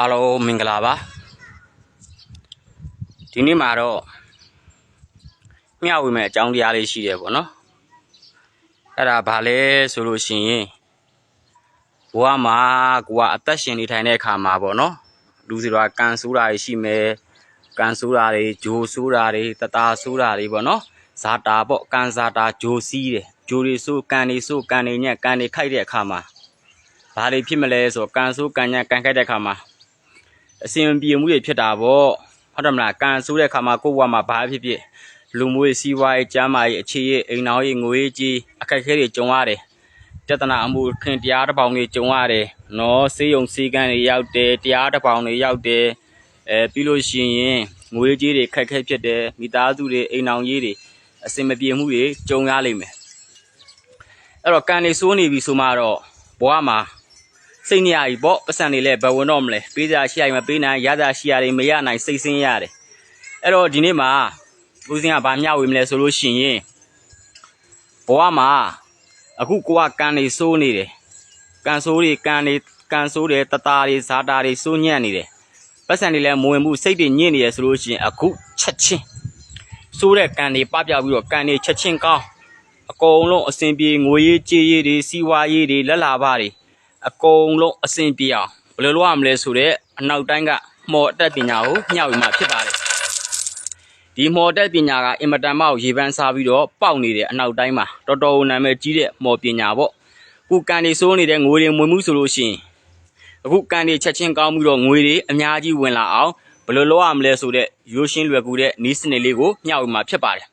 အားလုံးမင်္ဂလာပါဒီနေ့မှာတော့မျှဝေမဲ့အကြောင်းတရားလေးရှိတယ်ပေါ့နော်အဲ့ဒါဘာလဲဆိုလို့ရှိရင်ဘဝမှာကိုကအသက်ရှင်နေထိုင်တဲ့အခါမှာပေါ့နော်လူစီတော်ကန်ဆိုးတာတွေရှိမယ်ကန်ဆိုးတာတွေဂျိုဆိုးတာတွေတတာဆိုးတာတွေပေါ့နော်ဇာတာပေါ့ကန်ဇာတာဂျိုစီးတယ်ဂျိုတွေဆိုးကန်တွေဆိုးကန်တွေညက်ကန်တွေခိုက်တဲ့အခါမှာဘာတွေဖြစ်မလဲဆိုတော့ကန်ဆိုးကန်ညက်ကန်ခိုက်တဲ့အခါမှာ အစဉ်ပြေမှုတွေဖြစ်တာပေါ့ဟုတ်တယ်မလားကန်ဆိုးတဲ့ခါမှာကိုယ့်ဘဝမှာဘာဖြစ်ဖြစ်လူမှုရေးစီးပွားရေးကျန်းမာရေးအခြေရေးအိမ်တော်ရေးငွေကြီးအခက်အခဲတွေကြုံရတယ်ပြဿနာအမှုခင်တရားတစ်ပေါင်တွေကြုံရတယ်နော်စေးရုံစေးကန်းတွေရောက်တယ်တရားတစ်ပေါင်တွေရောက်တယ်အဲပြီးလို့ရှိရင်ငွေကြီးတွေခက်ခဲဖြစ်တယ်မိသားစုတွေအိမ်တော်ရေးတွေအစဉ်မပြေမှုတွေကြုံရလိမ့်မယ်အဲ့တော့ကန်နေစိုးနေပြီဆိုမှတော့ဘဝမှာ စိတ်နေရပြီပေါ့ပတ်စံနေလဲဘယ်ဝင်တော့မလဲပေးစားရှိရမပေးနိုင်ရတာရှိရတယ်မရနိုင်စိတ်ဆင်းရတယ်အဲ့တော့ဒီနေ့မှာဦးစင်းကဗာမျှဝေမလဲဆိုလို့ရှိရင်ဘဝမှာအခုကိုကကန်နေစိုးနေတယ်ကန်စိုးတွေကန်နေကန်စိုးတယ်တတာတွေဇာတာတွေစိုးညံ့နေတယ်ပတ်စံနေလဲမဝင်မှုစိတ်တွေညစ်နေရဆိုလို့ရှိရင်အခုချက်ချင်းစိုးတဲ့ကန်တွေပပပြောက်ပြီးတော့ကန်တွေချက်ချင်းကောင်းအကုန်လုံးအစဉ်ပြေငွေရေးကြေးရေးတွေစီးပွားရေးတွေလက်လာပါတွေ အကုန်လုံးအဆင်ပြေအောင်ဘယ်လိုလုပ်ရမလဲဆိုတော့အနောက်တိုင်းကမော်အတက်ပညာကိုမျှဝေမှာဖြစ်ပါတယ်ဒီမော်အတက်ပညာကအင်မတန်မှကိုရေပန်းစားပြီးတော့ပေါက်နေတယ်အနောက်တိုင်းမှာတော်တော်နာမည်ကြီးတဲ့မော်ပညာပေါ့ခုကန်နေစိုးနေတဲ့ငွေတွေမွေမှုဆိုလို့ရှိရင်အခုကန်နေချက်ချင်းကောင်းပြီးတော့ငွေတွေအများကြီးဝင်လာအောင်ဘယ်လိုလုပ်ရမလဲဆိုတော့ရိုးရှင်းလွယ်ကူတဲ့နီးစနစ်လေးကိုမျှဝေမှာဖြစ်ပါတယ်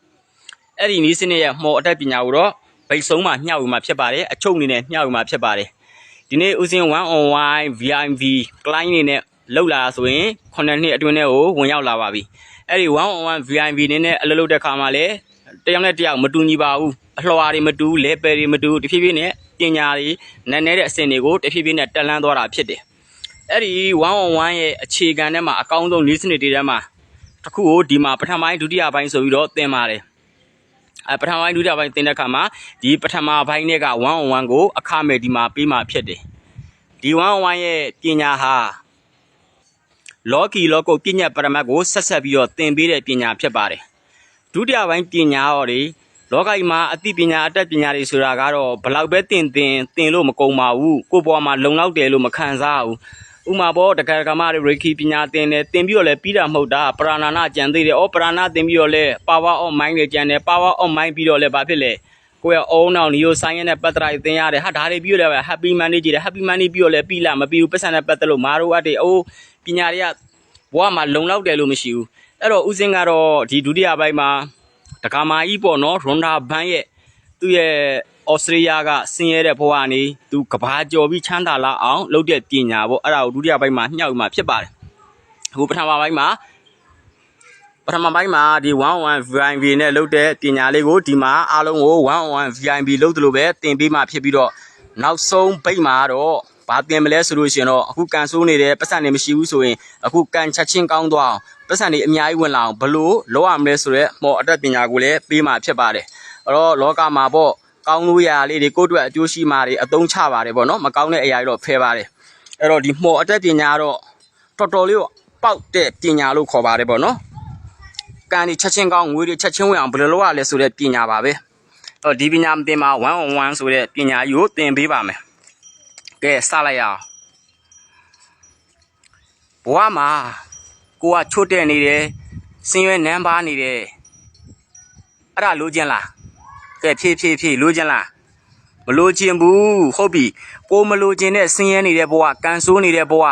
အဲ့ဒီနီးစနစ်ရဲ့မော်အတက်ပညာကိုတော့ဗိတ်ဆုံးမှာမျှဝေမှာဖြစ်ပါတယ်အချုပ်အနေနဲ့မျှဝေမှာဖြစ်ပါတယ် ဒီနေ့ဦးစင်း1 on 1 VIP client နေနဲ့လောက်လာဆိုရင်9နှစ်အတွင်းထဲကိုဝင်ရောက်လာပါပြီအဲ့ဒီ1 on 1 VIP နေနဲ့အလုပ်လုပ်တဲ့ခါမှာလည်းတယောက်နဲ့တယောက်မတူညီပါဘူးအလှော်တွေမတူလဲပယ်တွေမတူတဖြည်းဖြည်းနဲ့ပညာတွေနည်းနည်းတဲ့အဆင့်တွေကိုတဖြည်းဖြည်းနဲ့တက်လန်းသွားတာဖြစ်တယ်အဲ့ဒီ1 on 1ရဲ့အခြေခံထဲမှာအကောင်းဆုံးနည်းစနစ်တွေထဲမှာတစ်ခုကိုဒီမှာပထမပိုင်းဒုတိယပိုင်းဆိုပြီးတော့သင်ပါတယ်အဲ ပထမပိုင်းဒုတိယပိုင်းတင်တဲ့အခါမှာဒီပထမပိုင်းနဲ့က1 on 1ကိုအခမဲ့ဒီမှာပေးမှဖြစ်တယ်ဒီ1 on 1ရဲ့ပညာဟာလောကီလောကုတ်ပညာပရမတ်ကိုဆက်ဆက်ပြီးတော့သင်ပေးတဲ့ပညာဖြစ်ပါတယ်ဒုတိယပိုင်းပညာဟော်တွေလောကကြီးမှာအသိပညာအတတ်ပညာတွေဆိုတာကတော့ဘလောက်ပဲသင်သင်သင်လို့မကုန်ပါဘူးကိုယ့်ဘဝမှာလုံလောက်တယ်လို့မခံစားဘူး ဥမာပေါ်တက္ကရာကမတွေရေခီပညာသင်တယ်သင်ပြီးတော့လည်းပြီးတာမဟုတ်တာပရာနာနာကြံသေးတယ်ဩပရာနာသင်ပြီးတော့လည်း power of mind တွေကြံတယ် power of mind ပြီးတော့လည်းဘာဖြစ်လဲကိုယ့်ရဲ့အုံနောက်နီယိုဆိုင်ရဲ့နဲ့ပတ်သက်တာသင်ရတယ်ဟာဒါတွေပြီးတော့လည်း happy money ကြည့်တယ် happy money ပြီးတော့လည်းပြီးလာမပြီးဘူးပတ်စံနဲ့ပတ်သက်လို့မာရိုအတ်တွေအိုးပညာတွေကဘဝမှာလုံလောက်တယ်လို့မရှိဘူးအဲ့တော့ဦးစင်းကတော့ဒီဒုတိယပိုင်းမှာတက္ကမာကြီးပေါ့နော်ရွန်ဒါဘန်ရဲ့သူ့ရဲ့ ဩစတြေးလျကဆင်းရဲတဲ့ဘဝကနေသူကဘာကြော်ပြီးချမ်းသာလာအောင်လုပ်တဲ့ပညာပေါ့အဲ့ဒါကိုဒုတိယပိုင်းမှာညှောက်မှာဖြစ်ပါတယ်အခုပထမပိုင်းမှာပထမပိုင်းမှာဒီ11 VIP နဲ့လုပ်တဲ့ပညာလေးကိုဒီမှာအားလုံးကို11 VIP လုပ်သလိုပဲသင်ပေးမှဖြစ်ပြီးတော့နောက်ဆုံးဘိတ်မှာတော့ဘာတင်မလဲဆိုလို့ရှိရင်တော့အခုကန်ဆိုးနေတယ်ပတ်စံနေမရှိဘူးဆိုရင်အခုကန်ချက်ချင်းကောင်းသွားအောင်ပတ်စံနေအများကြီးဝင်လာအောင်ဘလို့လောက်ရမလဲဆိုတော့မော်အတက်ပညာကိုလည်းပေးမှဖြစ်ပါတယ်အဲ့တော့လောကမှာပေါ့ ကောင်းလို့ရလေးတွေကိုယ့်အတွက်အကျိုးရှိမှတွေအသုံးချပါတယ်ပေါ့နော်မကောင်းတဲ့အရာတွေတော့ဖယ်ပါတယ်အဲ့တော့ဒီမော်အတက်ပညာတော့တော်တော်လေးပေါက်တဲ့ပညာလို့ခေါ်ပါတယ်ပေါ့နော်ကန်ဒီချက်ချင်းကောင်းငွေတွေချက်ချင်းဝင်အောင်ဘယ်လိုလုပ်ရလဲဆိုတဲ့ပညာပါပဲအဲ့တော့ဒီပညာမသင်မှာ1 on 1ဆိုတဲ့ပညာကြီးကိုသင်ပေးပါမယ်ကဲစလိုက်ရအောင်ဘဝမှာကိုကချွတ်တဲ့နေတယ်စင်ရွယ်နန်းပါနေတယ်အဲ့ဒါလိုချင်လား ကဲဖြည်းဖြည်းဖြည်းလိုချင်လားမလိုချင်ဘူးဟုတ်ပြီကိုမလိုချင်တဲ့ဆင်းရဲနေတဲ့ဘဝကန်ဆိုးနေတဲ့ဘဝ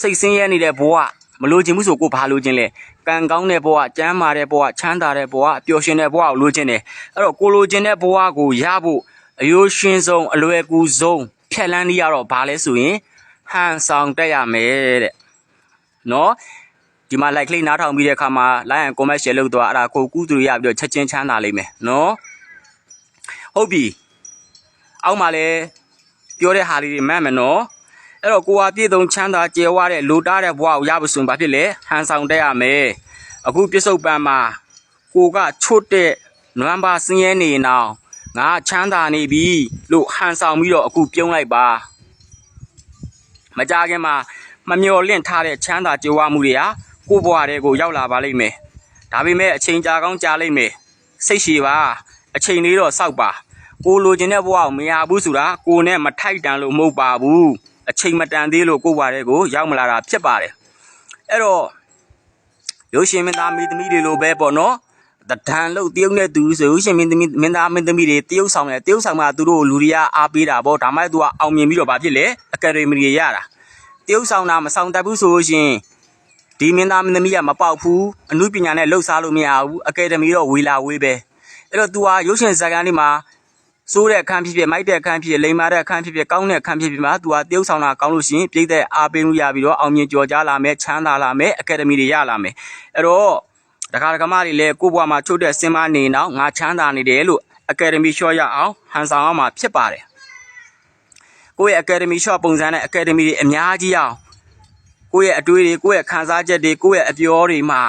စိတ်ဆင်းရဲနေတဲ့ဘဝမလိုချင်ဘူးဆိုကိုဘာလိုချင်လဲကံကောင်းတဲ့ဘဝကျမ်းမာတဲ့ဘဝချမ်းသာတဲ့ဘဝပျော်ရွှင်တဲ့ဘဝကိုလိုချင်တယ်အဲ့တော့ကိုလိုချင်တဲ့ဘဝကိုရဖို့အယိုးရှင်ဆုံးအလွယ်ကူဆုံးဖြက်လန်းနေရတော့ဘာလဲဆိုရင်ဟန်ဆောင်တက်ရမယ်တဲ့နော်ဒီမှာ like လေးနားထောင်ပြီးတဲ့အခါမှာ like and comment share လုပ်တော့အဲ့ဒါကိုကူးသူရပြီးတော့ချက်ချင်းချမ်းသာလိမ့်မယ်နော် ဟုတ်ပြီအောက်မှာလည်းပြောတဲ့ဟာလေးတွေမှတ်မယ်နော်အဲ့တော့ကိုဟာပြည့်စုံချမ်းသာကြယ်ဝတဲ့လူတားတဲ့ဘဝကိုရဖို့ဆိုရင်ဘာဖြစ်လဲဟန်ဆောင်တက်ရမယ်အခုပြစ္ဆုတ်ပံမှာကိုကချွတ်တဲ့နွမ်းပါစင်းရဲနေအောင်ငါချမ်းသာနေပြီလို့ဟန်ဆောင်ပြီးတော့အခုပြုံးလိုက်ပါမကြခင်မှာမမျော်လင့်ထားတဲ့ချမ်းသာကြွယ်ဝမှုတွေဟာကိုယ့်ဘဝတွေကိုရောက်လာပါလိမ့်မယ်ဒါပေမဲ့အချိန်ကြာကောင်းကြာလိမ့်မယ်စိတ်ရှည်ပါအချိန်လေးတော့စောက်ပါ ကိုလိုချင်တဲ့ဘဝကိုမရဘူးဆိုတာကိုနဲ့မထိုက်တန်လို့မဟုတ်ပါဘူးအချိန်မတန်သေးလို့ကိုယ့်ဘဝတွေကိုရောက်မလာတာဖြစ်ပါတယ်အဲ့တော့ရုပ်ရှင်မင်းသားမင်းသမီးတွေလိုပဲပေါ့နော်တဒံလို့တရုတ်နဲ့သူဆိုရုပ်ရှင်မင်းသမီးမင်းသားမင်းသမီးတွေတရုတ်ဆောင်တယ်တရုတ်ဆောင်မှာသူတို့လူတွေကအားပေးတာပေါ့ဒါမှသူကအောင်မြင်ပြီးတော့ဗာဖြစ်လေအကယ်ဒမီတွေရတာတရုတ်ဆောင်တာမဆောင်တတ်ဘူးဆိုလို့ရှရင်ဒီမင်းသားမင်းသမီးကမပေါက်ဘူးအမှုပညာနဲ့လှုပ်ရှားလို့မရဘူးအကယ်ဒမီတော့ဝေလာဝေးပဲအဲ့တော့ तू ဟာရုပ်ရှင်ဇာတ်ကားလေးမှာ စိုးတဲ့အခန်းဖြစ်ဖြစ်မိုက်တဲ့အခန်းဖြစ်ဖြစ်လိမ်မာတဲ့အခန်းဖြစ်ဖြစ်ကောင်းတဲ့အခန်းဖြစ်ဖြစ်မှာ तू ဟာတရုတ်ဆောင်တာကောင်းလို့ရှိရင်ပြိသက်အားပေးလို့ရပြီးတော့အောင်မြင်ကြော်ကြားလာမယ်ချမ်းသာလာမယ်အကယ်ဒမီတွေရလာမယ်အဲ့တော့ဒကာဒကမတွေလည်းကိုယ့်ဘဝမှာချုပ်တဲ့စင်မနေတော့ငါချမ်းသာနေတယ်လို့အကယ်ဒမီရှော့ရအောင်ဟန်ဆောင်အောင်မှာဖြစ်ပါတယ်ကိုယ့်ရဲ့အကယ်ဒမီရှော့ပုံစံနဲ့အကယ်ဒမီတွေအများကြီးအောင်ကိုယ့်ရဲ့အတွေးတွေကိုယ့်ရဲ့ခံစားချက်တွေကိုယ့်ရဲ့အပြောတွေမှာ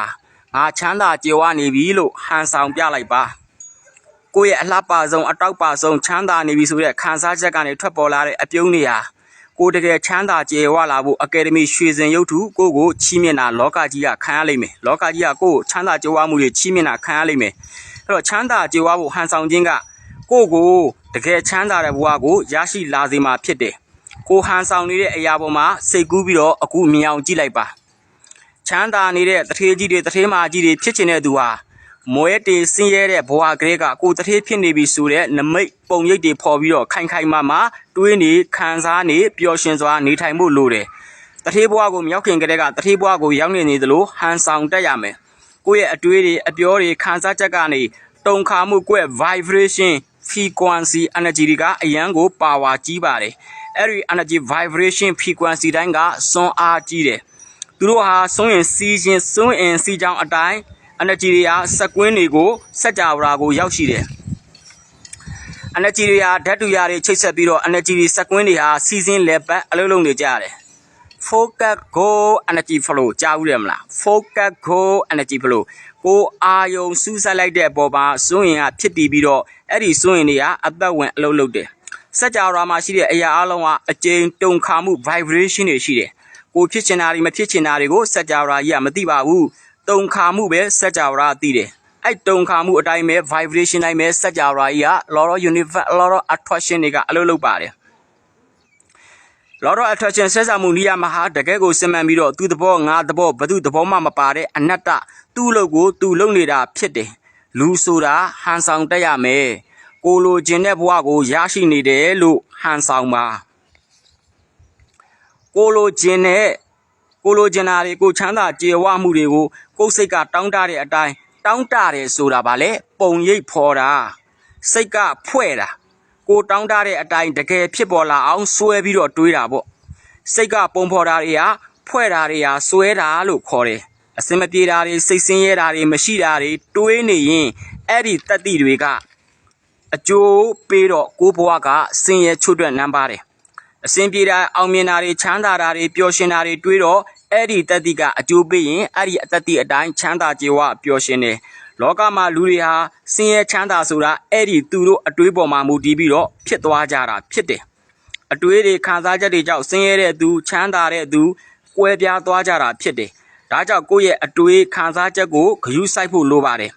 ငါချမ်းသာကြွယ်ဝနေပြီလို့ဟန်ဆောင်ပြလိုက်ပါ ကိုယ့်ရဲ့အလှပဆုံးအတောက်ပဆုံးချမ်းသာနေပြီဆိုတဲ့ခံစားချက်ကနေထွက်ပေါ်လာတဲ့အပြုံးတွေဟာကိုယ်တကယ်ချမ်းသာကြွယ်ဝလာဖို့အကယ်ဒမီရွှေစင်ရုပ်ထုကိုယ့်ကိုချီးမြှင့်တာလောကကြီးကခံရလိမ့်မယ်လောကကြီးကကိုယ့်ကိုချမ်းသာကြွယ်ဝမှုတွေချီးမြှင့်တာခံရလိမ့်မယ်အဲ့တော့ချမ်းသာကြွယ်ဝဖို့ဟန်ဆောင်ခြင်းကကိုယ့်ကိုတကယ်ချမ်းသာတဲ့ဘဝကိုရရှိလာစေမှာဖြစ်တယ်ကိုယ်ဟန်ဆောင်နေတဲ့အရာပေါ်မှာစိတ်ကူးပြီးတော့အခုမြင်အောင်ကြည့်လိုက်ပါချမ်းသာနေတဲ့တထေးကြီးတွေတထေးမကြီးတွေဖြစ်ချင်တဲ့သူဟာ မွဲတေဆင်းရဲတဲ့ဘဝကလေးကကိုယ်တထေးဖြစ်နေပြီဆိုတဲ့နမိတ်ပုံရိပ်တွေပေါ်ပြီးတော့ခိုင်ခိုင်မာမာတွေးနေခံစားနေပျော်ရွှင်စွာနေထိုင်ဖို့လိုတယ်တထေးဘဝကိုမရောက်ခင်ကတည်းကတထေးဘဝကိုရောက်နေနေသလိုဟန်ဆောင်တက်ရမယ်ကိုယ့်ရဲ့အတွေးတွေအပြောတွေခံစားချက်ကနေတုံခါမှုကိုယ့်ရဲ့ vibration frequency energy တွေကအရန်ကို power ကြီးပါတယ်အဲ့ဒီ energy vibration frequency တိုင်းကစွမ်းအားကြီးတယ်သူတို့ဟာစွန့်ရင်စီးခြင်းစွန့်ရင်စီးကြောင်းအတိုင်း energy တွေဟာစက်ကွင်းတွေကိုစက်ကြဝဠာကိုရောက်ရှိတယ် energy တွေဟာဓာတ်တူရာတွေချိတ်ဆက်ပြီးတော့ energy တွေစက်ကွင်းတွေဟာစီးစင်းလဲပတ်အလုံးလုံးနေကြရတယ် focus go energy flow ကြားဘူးတယ်မလား focus go energy flow ကိုအာယုံစူးစိုက်လိုက်တဲ့အပေါ်မှာစွန့်ရင်ကဖြစ်တည်ပြီးတော့အဲ့ဒီစွန့်ရင်တွေကအသက်ဝင်အလုံးလုံးတယ်စက်ကြဝဠာမှာရှိတဲ့အရာအလုံးကအကျဉ်တုံခါမှု vibration တွေရှိတယ်ကိုဖြစ်ချင်တာတွေမဖြစ်ချင်တာတွေကိုစัจ java ကြီးကမသိပါဘူး တုံခါမှုပဲစัจ java သိတယ်အဲ့တုံခါမှုအတိုင်းပဲ vibration တိုင်းပဲစัจ java ကြီးက law of universe law of attraction တွေကအလုပ်လုပ်ပါတယ် law of attraction ဆက်ဆံမှုနိယမဟာတကယ်ကိုစင်မှန်ပြီးတော့သူ့သဘောငါသဘောဘသူသဘောမှမပါတဲ့အနတ္တသူ့လုပ်ကိုသူလုပ်နေတာဖြစ်တယ်လူဆိုတာဟန်ဆောင်တက်ရမယ်ကိုလိုချင်တဲ့ဘဝကိုရရှိနေတယ်လို့ဟန်ဆောင်ပါကိုလိုချင်တဲ့ ကိုလိုချင်တာတွေကိုချမ်းသာကြေဝမှုတွေကိုကိုယ်စိတ်ကတောင်းတတဲ့အတိုင်းတောင်းတတယ်ဆိုတာဗာလေပုံရိပ်ဖော်တာစိတ်ကဖွဲ့တာကိုတောင်းတတဲ့အတိုင်းတကယ်ဖြစ်ပေါ်လာအောင်စွဲပြီးတော့တွေးတာပေါ့စိတ်ကပုံဖော်တာတွေဟာဖွဲ့တာတွေဟာစွဲတာလို့ခေါ်တယ်အစင်မပြေတာတွေစိတ်ဆင်းရဲတာတွေမရှိတာတွေတွေးနေရင်အဲ့ဒီတတိတွေကအကျိုးပေးတော့ကိုယ့်ဘဝကဆင်းရဲချွတ်တွက်နမ်းပါတယ်အစဉ်ပြေတာအောင်မြင်တာတွေချမ်းသာတာတွေပျော်ရွှင်တာတွေတွေးတော့ အဲ့ဒီတတိကအကျိုးပေးရင်အဲ့ဒီအတတိအတိုင်းချမ်းသာကြွယ်ဝပျော်ရွှင်တယ်လောကမှာလူတွေဟာဆင်းရဲချမ်းသာဆိုတာအဲ့ဒီသူတို့အတွေးပေါ်မှာမူတည်ပြီးတော့ဖြစ်သွားကြတာဖြစ်တယ်အတွေးတွေခံစားချက်တွေကြောင့်ဆင်းရဲတဲ့သူချမ်းသာတဲ့သူကွဲပြားသွားကြတာဖြစ်တယ်ဒါကြောင့်ကိုယ့်ရဲ့အတွေးခံစားချက်ကိုဂရုစိုက်ဖို့လိုပါတယ်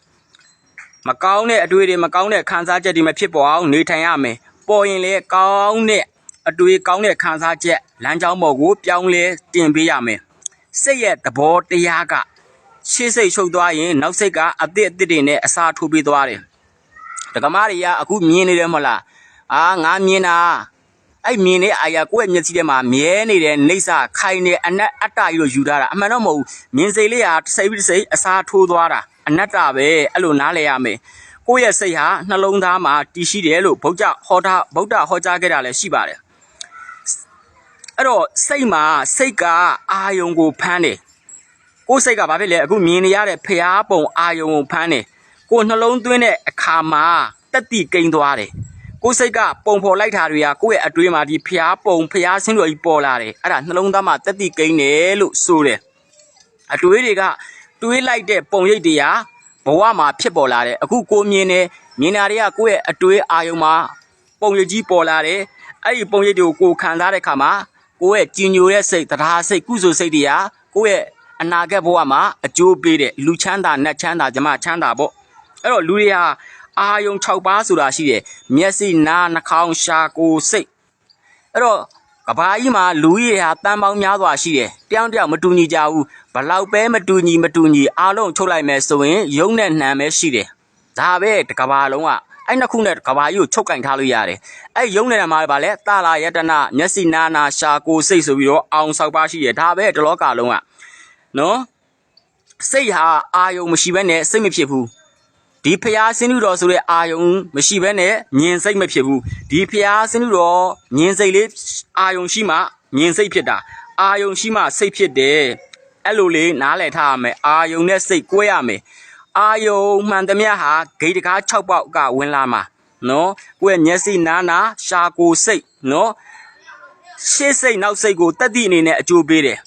မကောင်းတဲ့အတွေ့တွေမကောင်းတဲ့ခံစားချက်တွေမဖြစ်ပေါ်အောင်နေထိုင်ရမယ်။ပေါ်ရင်လည်းကောင်းတဲ့အတွေ့ကောင်းတဲ့ခံစားချက်လမ်းကြောင်းပေါ်ကိုပြောင်းလဲတင်ပေးရမယ်။ စိတ်ရဲ့သဘောတရားကရှေ့စိတ်ချုပ်သွားရင်နောက်စိတ်ကအသစ်အသစ်တွေနဲ့အစားထိုးပေးသွားတယ်။ဒကမတွေကအခုမြင်နေတယ်မဟုတ်လား။အာငါမြင်တာအဲ့မြင်တဲ့အာရကိုယ့်ရဲ့မျက်စိထဲမှာမြဲနေတဲ့နေဆာခိုင်နေအနက်အတ္တကြီးလို့ယူထားတာအမှန်တော့မဟုတ်ဘူးမြင်စိတ်လေးဟာစိတ်ပြီးစိတ်အစားထိုးသွားတာအနတ္တပဲအဲ့လိုနားလည်ရမယ်ကိုယ့်ရဲ့စိတ်ဟာနှလုံးသားမှာတည်ရှိတယ်လို့ဗုဒ္ဓဟောတာဗုဒ္ဓဟောကြားခဲ့တာလည်းရှိပါတယ် အဲ့တော့စိတ်မှာစိတ်ကအာယုံကိုဖမ်းတယ်ကိုယ်စိတ်ကဘာဖြစ်လဲအခုမြင်နေရတဲ့ဖျားပုံအာယုံကိုဖမ်းတယ်ကိုယ်နှလုံးသွင်းတဲ့အခါမှာတက်တိကိန်းသွားတယ်ကိုယ်စိတ်ကပုံဖော်လိုက်တာတွေကကိုယ့်ရဲ့အတွေးမှာဒီဖျားပုံဖျားဆင်းတော်ကြီးပေါ်လာတယ်အဲ့ဒါနှလုံးသားမှာတက်တိကိန်းတယ်လို့ဆိုတယ်အတွေးတွေကတွေးလိုက်တဲ့ပုံရိပ်တွေကဘဝမှာဖြစ်ပေါ်လာတယ်အခုကိုမြင်နေမြင်တာတွေကကိုယ့်ရဲ့အတွေးအာယုံမှာပုံရိပ်ကြီးပေါ်လာတယ်အဲ့ဒီပုံရိပ်တွေကိုကိုခံစားတဲ့ခါမှာ ကိုယ့်ရဲ့ကြည်ညိုတဲ့စိတ်တရားစိတ်ကုသိုလ်စိတ်တွေဟာကိုယ့်ရဲ့အနာဂတ်ဘဝမှာအကျိုးပေးတဲ့လူချမ်းသာနတ်ချမ်းသာဓမ္မချမ်းသာပေါ့အဲ့တော့လူတွေဟာအာယုံ6ပါးဆိုတာရှိတယ်မျက်စိနားနှာခေါင်းရှာကိုယ်စိတ်အဲ့တော့ကဘာကြီးမှာလူကြီးတွေဟာတန်ပေါင်းများစွာရှိတယ်တယောက်တယောက်မတူညီကြဘူးဘလောက်ပဲမတူညီမတူညီအားလုံးချုပ်လိုက်မယ်ဆိုရင်ယုံနဲ့နှံပဲရှိတယ်ဒါပဲတကဘာလုံးက အဲ့နှစ်ခုနဲ့ကဘာကြီးကိုချုပ်ကင်ထားလို့ရတယ်အဲ့ယုံနဲ့မှာဗာလဲတာလာယတနာမျက်စိနာနာရှာကိုယ်စိတ်ဆိုပြီးတော့အောင်ဆောက်ပါရှိတယ်ဒါပဲတလောကလုံးကနော်စိတ်ဟာအာယုံမရှိဘဲနဲ့စိတ်မဖြစ်ဘူးဒီဖျားစင်းလူတော်ဆိုတဲ့အာယုံမရှိဘဲနဲ့မြင်စိတ်မဖြစ်ဘူးဒီဖျားစင်းလူတော်မြင်စိတ်လေးအာယုံရှိမှမြင်စိတ်ဖြစ်တာအာယုံရှိမှစိတ်ဖြစ်တယ်အဲ့လိုလေးနားလည်ထားရမယ်အာယုံနဲ့စိတ်ကွဲရမယ် အာယုံမှန်သမျှဟာဂိတ်တကား6ပေါက်ကဝင်လာမှာနော်ကိုယ့်ရဲ့မျက်စိနားနာရှာကိုစိတ်နော်ရှေ့စိတ်နောက်စိတ်ကိုတက်သည့်အနေနဲ့အကျိုးပေးတယ်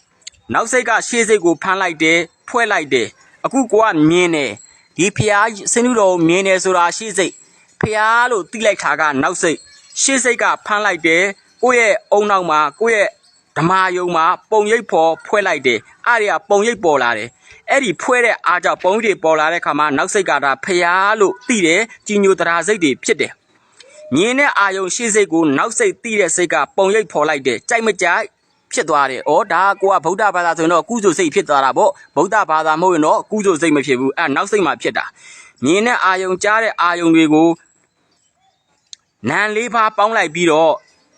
နောက်စိတ်ကရှေ့စိတ်ကိုဖမ်းလိုက်တယ်ဖွဲ့လိုက်တယ်အခုကိုကမြင်တယ်ဒီဖျားစင်းလူတော်ကိုမြင်တယ်ဆိုတာရှေ့စိတ်ဖျားလို့တိလိုက်တာကနောက်စိတ်ရှေ့စိတ်ကဖမ်းလိုက်တယ်ကိုယ့်ရဲ့အုံနောက်မှာကိုယ့်ရဲ့ဓမ္မယုံမှာပုံရိပ်ဖော်ဖွဲ့လိုက်တယ်အဲ့ဒီကပုံရိပ်ပေါ်လာတယ် အဲ့ဒီဖွဲ့တဲ့အားကြောင့်ပုံရိပ်ပေါ်လာတဲ့ခါမှာနောက်စိတ်ကဒါဖျားလို့သိတယ်ကြီးညိုတရားစိတ်တွေဖြစ်တယ်မြင်တဲ့အာယုံရှေ့စိတ်ကိုနောက်စိတ်သိတဲ့စိတ်ကပုံရိပ်ဖော်လိုက်တယ်ကြိုက်မကြိုက်ဖြစ်သွားတယ်။ဩဒါကကိုကဗုဒ္ဓဘာသာဆိုရင်တော့ကုသိုလ်စိတ်ဖြစ်သွားတာပေါ့။ဗုဒ္ဓဘာသာမဟုတ်ရင်တော့ကုသိုလ်စိတ်မဖြစ်ဘူး။အဲနောက်စိတ်မှဖြစ်တာ။မြင်တဲ့အာယုံကြားတဲ့အာယုံတွေကိုနံလေးပါးပေါင်းလိုက်ပြီးတော့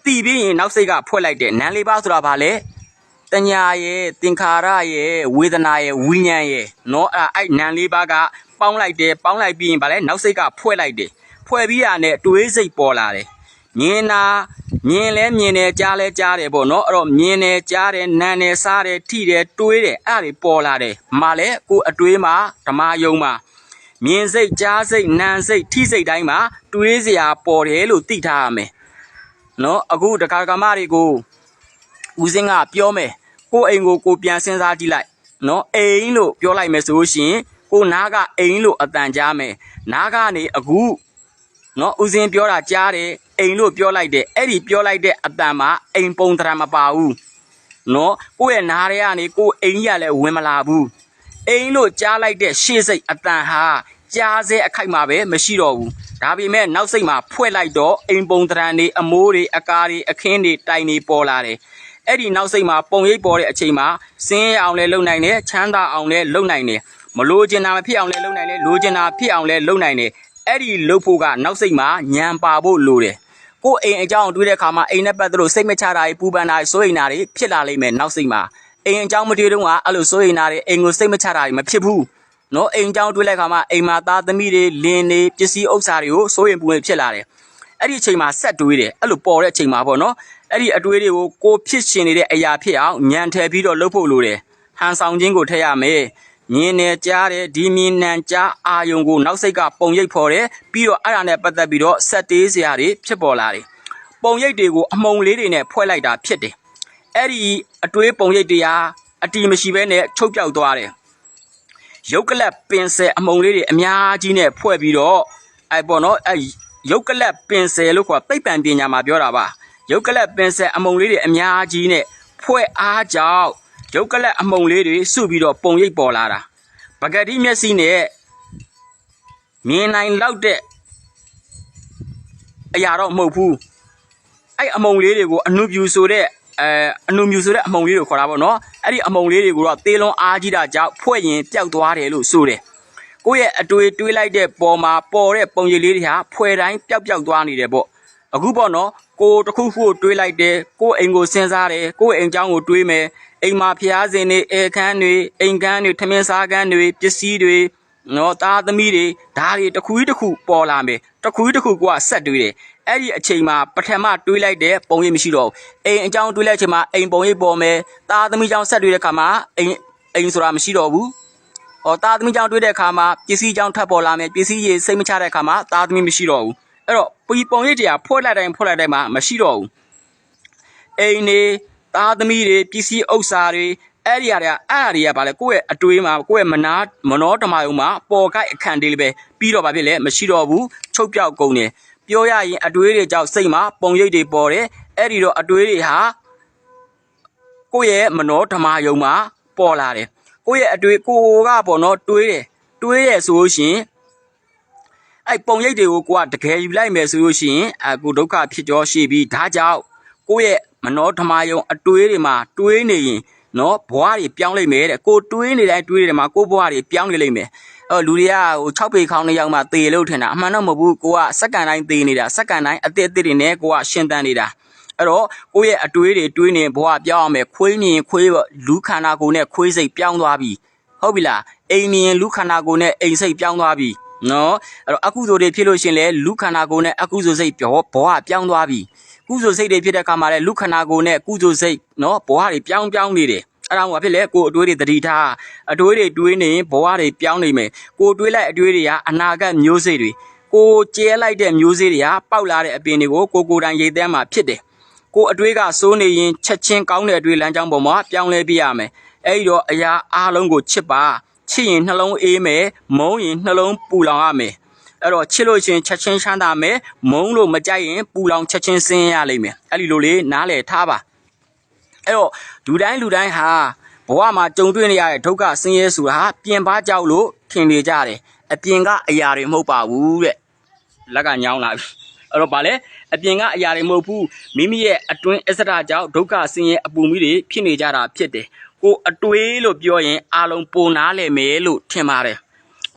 တည်ပြီးရင်နောက်စိတ်ကဖွဲ့လိုက်တယ်။နံလေးပါးဆိုတာဘာလဲ။ တညာရဲ့သင်္ခါရရဲ့ဝေဒနာရဲ့ဝိညာဉ်ရဲ့နော်အဲ့အဲ့နံလေးပါးကပေါင်းလိုက်တယ်ပေါင်းလိုက်ပြီးရင်ဗာလဲနောက်စိတ်ကဖွဲ့လိုက်တယ်။ဖွဲ့ပြီးရတဲ့တွေးစိတ်ပေါ်လာတယ်။မြင်တာမြင်လဲမြင်တယ်ကြားလဲကြားတယ်ပေါ့နော်အဲ့တော့မြင်တယ်ကြားတယ်နားတယ်စားတယ်ထိတယ်တွေးတယ်အဲ့ဒါတွေပေါ်လာတယ်မာလဲကိုအတွေးမှာဓမ္မယုံမှာမြင်စိတ်ကြားစိတ်နားစိတ်ထိစိတ်တိုင်းမှာတွေးစရာပေါ်တယ်လို့သိထားရမယ်နော်အခုတက္ကကမတွေကို ဦးစင်းကပြောမယ်ကိုအိမ်ကိုကိုပြန်စဉ်းစားကြည့်လိုက်နော်အိမ်လို့ပြောလိုက်မယ်ဆိုရှင်ကိုနားကအိမ်လို့အတန်ကြားမယ်နားကနေအခုနော်ဦးစင်းပြောတာကြားတယ်အိမ်လို့ပြောလိုက်တယ်အဲ့ဒီပြောလိုက်တဲ့အတန်မှာအိမ်ပုံတရံမပါဘူးနော်ကိုယ့်ရဲ့နားထဲကနေကိုယ်အိမ်ကြီးကလည်းဝင်မလာဘူးအိမ်လို့ကြားလိုက်တဲ့ရှေ့စိတ်အတန်ဟာကြားစေအခိုက်မှာပဲမရှိတော့ဘူးဒါပေမဲ့နောက်စိတ်မှာဖွဲ့လိုက်တော့အိမ်ပုံတရံတွေအမိုးတွေအကားတွေအခင်းတွေတိုင်တွေပေါ်လာတယ် အဲ့ဒီနောက်စိတ်မှာပုံရိပ်ပေါ်တဲ့အချိန်မှာစင်းရအောင်လဲလုံနိုင်တယ်ချမ်းသာအောင်လဲလုံနိုင်တယ်မလိုချင်တာမဖြစ်အောင်လဲလုံနိုင်တယ်လိုချင်တာဖြစ်အောင်လဲလုံနိုင်တယ်အဲ့ဒီလုံဖို့ကနောက်စိတ်မှာညံပါဖို့လိုတယ်ကိုယ်အိမ်အကြောင်းတွေးတဲ့အခါမှာအိမ်နဲ့ပတ်သက်လို့စိတ်မချတာတွေပူပန်တာတွေစိုးရိမ်တာတွေဖြစ်လာလိမ့်မယ်နောက်စိတ်မှာအိမ်အကြောင်းမတွေးတော့ကအဲ့လိုစိုးရိမ်တာတွေအိမ်ကိုစိတ်မချတာတွေမဖြစ်ဘူးနော်အိမ်အကြောင်းတွေးလိုက်ခါမှာအိမ်မှာသားသမီးတွေလင်းနေပစ္စည်းဥစ္စာတွေကိုစိုးရိမ်ပူပန်ဖြစ်လာတယ်အဲ့ဒီအချိန်မှာဆက်တွေးတယ်အဲ့လိုပေါ်တဲ့အချိန်မှာပေါ့နော် အဲ့ဒီအတွေးတွေကိုကိုဖြစ်ရှင်နေတဲ့အရာဖြစ်အောင်ညံထည့်ပြီးတော့လှုပ်ဖို့လိုတယ်ဟန်ဆောင်ခြင်းကိုထည့်ရမယ်မြင်နေကြားတယ်ဒီမြင်နံကြားအာယုံကိုနောက်စိတ်ကပုံရိပ်ဖော်တယ်ပြီးတော့အဲ့ဒါနဲ့ပတ်သက်ပြီးတော့ဆက်တေးစရာတွေဖြစ်ပေါ်လာတယ်ပုံရိပ်တွေကိုအမုံလေးတွေနဲ့ဖွဲ့လိုက်တာဖြစ်တယ်အဲ့ဒီအတွေးပုံရိပ်တွေဟာအတီမရှိဘဲနဲ့ချုပ်ပြောက်သွားတယ်ရုပ်ကလပ်ပင်ဆယ်အမုံလေးတွေအများကြီးနဲ့ဖွဲ့ပြီးတော့အဲ့ပေါ့နော်အဲ့ရုပ်ကလပ်ပင်ဆယ်လို့ခေါ်သိပ္ပံပညာမှာပြောတာပါ ရုပ်ကလပ်ပင်ဆယ်အမုံလေးတွေအများကြီးနဲ့ဖွဲ့အားကြောင့်ရုပ်ကလပ်အမုံလေးတွေစုပြီးတော့ပုံရိပ်ပေါ်လာတာပကတိမျက်စိနဲ့မြင်နိုင်လောက်တဲ့အရာတော့မဟုတ်ဘူးအဲ့အမုံလေးတွေကိုအနုပြူဆိုတဲ့အဲအနုမြူဆိုတဲ့အမုံလေးကိုခေါ်တာပေါ့နော်အဲ့ဒီအမုံလေးတွေကိုတော့သေလွန်အားကြီးတာကြောင့်ဖွဲ့ရင်ပျောက်သွားတယ်လို့ဆိုတယ်ကိုယ့်ရဲ့အတွေ့တွေးလိုက်တဲ့ပေါ်မှာပေါ်တဲ့ပုံရိပ်လေးတွေဟာဖွဲ့တိုင်းပျောက်ပျောက်သွားနေတယ်ပေါ့ အခုပေါ့နော်ကိုတခုခုကိုတွေးလိုက်တယ်ကိုအိမ်ကိုစဉ်းစားတယ်ကိုအိမ်เจ้าကိုတွေးမယ်အိမ်မှာဖျားစင်တွေအဲခန်းတွေအိမ်ကန်းတွေထမင်းစားကန်းတွေပစ္စည်းတွေနော်သားသမီးတွေဓာတ်တွေတစ်ခုတစ်ခုပေါ်လာမယ်တစ်ခုတစ်ခုကဆက်တွေးတယ်အဲ့ဒီအချိန်မှာပထမတွေးလိုက်တဲ့ပုံရိပ်မရှိတော့ဘူးအိမ်အကြောင်းတွေးလိုက်ချိန်မှာအိမ်ပုံရိပ်ပေါ်မယ်သားသမီးကြောင့်ဆက်တွေးတဲ့ခါမှာအိမ်အိမ်ဆိုတာမရှိတော့ဘူးဟောသားသမီးကြောင့်တွေးတဲ့အခါမှာပစ္စည်းကြောင့်ထပ်ပေါ်လာမယ်ပစ္စည်းရေစိတ်မချတဲ့အခါမှာသားသမီးမရှိတော့ဘူး အဲ့တော့ပီပုံရိပ်တရားဖွက်လိုက်တိုင်းဖွက်လိုက်တိုင်းမှာမရှိတော့ဘူးအိမ်နေသားသမီးတွေပစ္စည်းဥစ္စာတွေအဲ့ဒီအရာတွေကအဲ့အရာတွေကဗာလဲကိုယ့်ရဲ့အတွေးမှာကိုယ့်ရဲ့မနာမနောတမယုံမှာပေါ်ကိုက်အခန့်တေးလေးပဲပြီးတော့ဗာဖြစ်လဲမရှိတော့ဘူးချုပ်ပြောက်ကုန်တယ်ပြောရရင်အတွေးတွေကြောင့်စိတ်မှာပုံရိပ်တွေပေါ်တယ်အဲ့ဒီတော့အတွေးတွေဟာကိုယ့်ရဲ့မနောဓမ္မယုံမှာပေါ်လာတယ်ကိုယ့်ရဲ့အတွေ့ကိုကပေါ့နော်တွေးတယ်တွေးတယ်ဆိုလို့ရှိရင် အဲ့ပုံရိပ်တွေကိုကိုကတကယ်ယူလိုက်မယ်ဆိုလို့ရှိရင်အကိုဒုက္ခဖြစ်ကြောရှိပြီးဒါကြောင့်ကိုယ့်ရဲ့မနောဓမ္မယုံအတွေးတွေမှာတွေးနေရင်နော်ဘဝတွေပြောင်းလိမ့်မယ်တဲ့ကိုတွေးနေတိုင်းတွေးနေတယ်မှာကိုဘဝတွေပြောင်းနေလိမ့်မယ်အဲ့လူတွေကဟို6ပေခေါင်းနှစ်ယောက်မှသေလို့ထင်တာအမှန်တော့မဟုတ်ဘူးကိုကစက္ကန့်တိုင်းသေနေတာစက္ကန့်တိုင်းအသက်အသက်တွေနဲ့ကိုကရှင်သန်နေတာအဲ့တော့ကိုယ့်ရဲ့အတွေးတွေတွေးနေဘဝပြောင်းအောင်မယ်ခွေးမြင်ခွေးပေါ့လူခန္ဓာကိုယ်နဲ့ခွေးစိတ်ပြောင်းသွားပြီဟုတ်ပြီလားအိမ်မြင်လူခန္ဓာကိုယ်နဲ့အိမ်စိတ်ပြောင်းသွားပြီ နော်အဲ့တော့အကုသိုလ်တွေဖြစ်လို့ရှရင်လေလူခန္ဓာကိုယ်နဲ့အကုသိုလ်စိတ်ဘဝဘဝပြောင်းသွားပြီကုသိုလ်စိတ်တွေဖြစ်တဲ့အခါမှာလေလူခန္ဓာကိုယ်နဲ့ကုသိုလ်စိတ်နော်ဘဝတွေပြောင်းပြောင်းနေတယ်အဲ့ဒါမှဖြစ်လေကိုယ်အတွေးတွေတတိထားအတွေးတွေတွေးနေရင်ဘဝတွေပြောင်းနေမယ်ကိုယ်တွေးလိုက်အတွေးတွေကအနာဂတ်မျိုးစိတ်တွေကိုကျဲလိုက်တဲ့မျိုးစေ့တွေကပေါက်လာတဲ့အပင်တွေကိုကိုကိုယ်တိုင်ရိတ်သက်မှာဖြစ်တယ်ကိုအတွေးကစိုးနေရင်ချက်ချင်းကောင်းတဲ့အတွေးလမ်းကြောင်းပေါ်မှာပြောင်းလဲပြရမယ်အဲ့ဒီတော့အရာအားလုံးကိုချစ်ပါ ချစ်ရင်နှလုံးအေးမယ်မုန်းရင်နှလုံးပူလောင်ရမယ်အဲ့တော့ချစ်လို့ရှရင်ချက်ချင်းချမ်းသာမယ်မုန်းလို့မကြိုက်ရင်ပူလောင်ချက်ချင်းဆင်းရလိမ့်မယ်အဲ့ဒီလိုလေးနားလည်ထားပါအဲ့တော့လူတိုင်းလူတိုင်းဟာဘဝမှာကြုံတွေ့နေရတဲ့ဒုက္ခဆင်းရဲဆိုတာဟာပြင်ပကြောက်လို့ထင်နေကြတယ်အပြင်ကအရာတွေမဟုတ်ပါဘူးတဲ့လက်ကညောင်းလာပြီအဲ့တော့ဗာလဲအပြင်ကအရာတွေမဟုတ်ဘူးမိမိရဲ့အတွင်းအစရကြောင့်ဒုက္ခဆင်းရဲအပူမိတွေဖြစ်နေကြတာဖြစ်တယ် ကိုအတွေးလို့ပြောရင်အာလုံးပုံနာလဲမယ်လို့ထင်ပါတယ်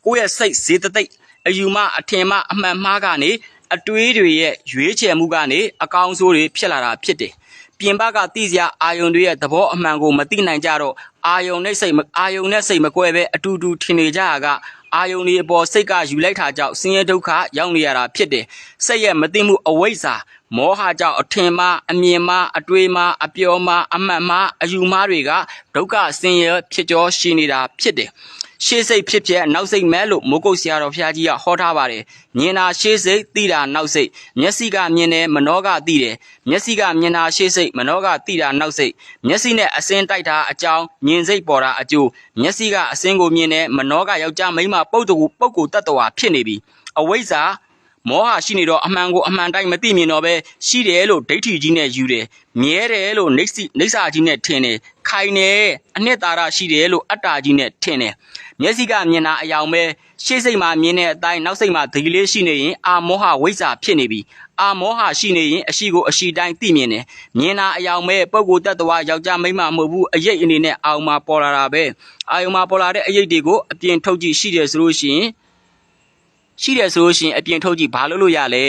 ကိုယ့်ရဲ့စိတ်ဇေတသိက်အယူမအထင်မအမှန်မှားကနေအတွေးတွေရဲ့ရွေးချယ်မှုကနေအကောင်းဆိုးတွေဖြစ်လာတာဖြစ်တယ်ပြင်ပကသိစရာအာယုံတွေရဲ့သဘောအမှန်ကိုမသိနိုင်ကြတော့အာယုံနဲ့စိတ်မအာယုံနဲ့စိတ်မကွဲပဲအတူတူထင်နေကြတာကအာယုံတွေအပေါ်စိတ်ကယူလိုက်တာကြောင့်ဆင်းရဲဒုက္ခရောက်နေရတာဖြစ်တယ်စိတ်ရဲ့မသိမှုအဝိဇ္ဇာ မောဟကြောင့်အထင်မှားအမြင်မှားအတွေးမှားအပြောမှားအမှတ်မှားအယူမှားတွေကဒုက္ခဆင်းရဲဖြစ်ကြောရှိနေတာဖြစ်တယ်ရှေးစိတ်ဖြစ်ဖြစ်နောက်စိတ်မဲလို့မိုးကုတ်ဆရာတော်ဖျားကြီးကဟောထားပါတယ်မြင်တာရှေးစိတ်သိတာနောက်စိတ်မျက်စိကမြင်တယ်မနှောကသိတယ်မျက်စိကမြင်တာရှေးစိတ်မနှောကသိတာနောက်စိတ်မျက်စိနဲ့အစင်းတိုက်တာအကြောင်းမြင်စိတ်ပေါ်တာအကျိုးမျက်စိကအစင်းကိုမြင်တယ်မနှောကယောက်ျားမိန်းမပုတ်တူပုတ်ကိုတတ်တော်ဖြစ်နေပြီအဝိဇ္ဇာ မောဟရှိနေတော့အမှန်ကိုအမှန်တိုင်းမသိမြင်တော့ပဲရှိတယ်လို့ဒိဋ္ဌိကြီးနဲ့ယူတယ်မြဲတယ်လို့နေစိနေစာကြီးနဲ့ထင်တယ်ခိုင်တယ်အနှစ်သာရရှိတယ်လို့အတ္တကြီးနဲ့ထင်တယ်မျက်စိကမြင်တာအယောင်ပဲရှေ့စိတ်မှာမြင်တဲ့အတိုင်းနောက်စိတ်မှာဒီလေးရှိနေရင်အာမောဟဝိဇ္ဇာဖြစ်နေပြီအာမောဟရှိနေရင်အရှိကိုအရှိတိုင်းသိမြင်တယ်မြင်တာအယောင်ပဲပုဂ္ဂိုလ်တ attva ယောက်ျားမိန်းမမဟုတ်ဘူးအရေးအနေနဲ့အာယုံမှာပေါ်လာတာပဲအာယုံမှာပေါ်လာတဲ့အရေးတွေကိုအပြင်ထုတ်ကြည့်ရှိတယ်ဆိုလို့ရှိရင် ရှိတယ်ဆိုလို့ရှိရင်အပြင်ထုတ်ကြည့်ဘာလို့လို့ရလဲ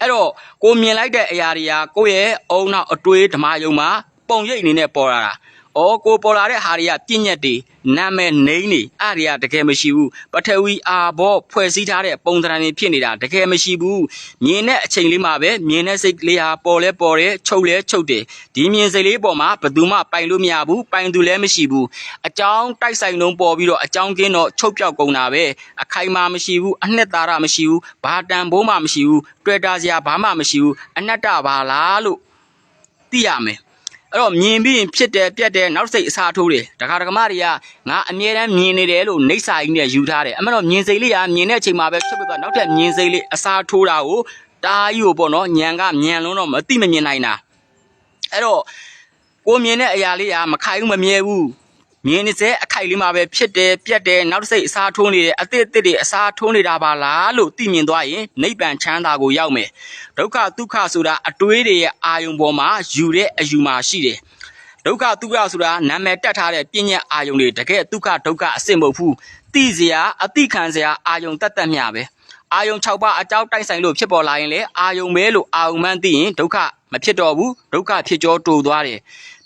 အဲ့တော့ကိုမြင်လိုက်တဲ့အရာတွေကကိုယ့်ရဲ့အုံနောက်အတွေးဓမ္မယုံမှာပုံရိပ်အနေနဲ့ပေါ်လာတာ။ အော်ကိုပေါ်လာတဲ့ဟာတွေကပြည့်ညက်တွေနာမည်နေနေအဲ့တွေကတကယ်မရှိဘူး။ပထဝီအာဘောဖွဲ့စည်းထားတဲ့ပုံသဏ္ဍာန်တွေဖြစ်နေတာတကယ်မရှိဘူး။မြင်တဲ့အချိန်လေးမှာပဲမြင်တဲ့စိတ်ကလေးဟာပေါ်လဲပေါ်တယ်ချုပ်လဲချုပ်တယ်။ဒီမြင်စိတ်လေးပေါ်မှာဘယ်သူမှပိုင်လို့မရဘူးပိုင်သူလည်းမရှိဘူး။အကြောင်းတိုက်ဆိုင်လုံးပေါ်ပြီးတော့အကြောင်းကင်းတော့ချုပ်ပြောက်ကုန်တာပဲ။အခိုင်အမာမရှိဘူးအနှစ်သာရမရှိဘူးဘာတန်ဘိုးမှမရှိဘူးတွေ့တာစရာဘာမှမရှိဘူးအနတ္တပါလားလို့သိရမယ် အဲ့တော့မြင်ပြီးရင်ဖြစ်တယ်ပြက်တယ်နောက်စိတ်အစားထိုးတယ်ဒကာဒကမတွေကငါအမြဲတမ်းမြင်နေတယ်လို့နှိမ့်စာကြီးနဲ့ယူထားတယ်အမှန်တော့မြင်စိတ်လေးကမြင်တဲ့အချိန်မှာပဲဖြစ်ပြီးတော့နောက်ထပ်မြင်စိတ်လေးအစားထိုးတာကိုတားကြီးကိုပေါ့နော်ညံကညံလုံးတော့မသိမမြင်နိုင်တာအဲ့တော့ကိုမြင်တဲ့အရာလေးကမခိုင်ဘူးမမြဲဘူး မြင်နေစေအခိုက်လေးမှာပဲဖြစ်တယ်ပြက်တယ်နောက်တစ်စိတ်အစားထိုးနေတယ်အသစ်အသစ်တွေအစားထိုးနေတာပါလားလို့သိမြင်သွားရင်နိဗ္ဗာန်ချမ်းသာကိုရောက်မယ်ဒုက္ခဒုက္ခဆိုတာအတွေးတွေရဲ့အာယုံပေါ်မှာယူတဲ့အယူမှာရှိတယ်ဒုက္ခဒုက္ခဆိုတာနာမည်တက်ထားတဲ့ပြဉ္ညာအာယုံတွေတကယ်ဒုက္ခဒုက္ခအစစ်မဟုတ်ဘူးသိစရာအတိခံစရာအာယုံတတ်တတ်မျှပဲအာယုံ6ပါးအကြောင်းတိုက်ဆိုင်လို့ဖြစ်ပေါ်လာရင်လေအာယုံပဲလို့အာယုံမှန်းသိရင်ဒုက္ခမဖြစ်တော့ဘူးဒုက္ခဖြစ်ကြောတူသွားတယ်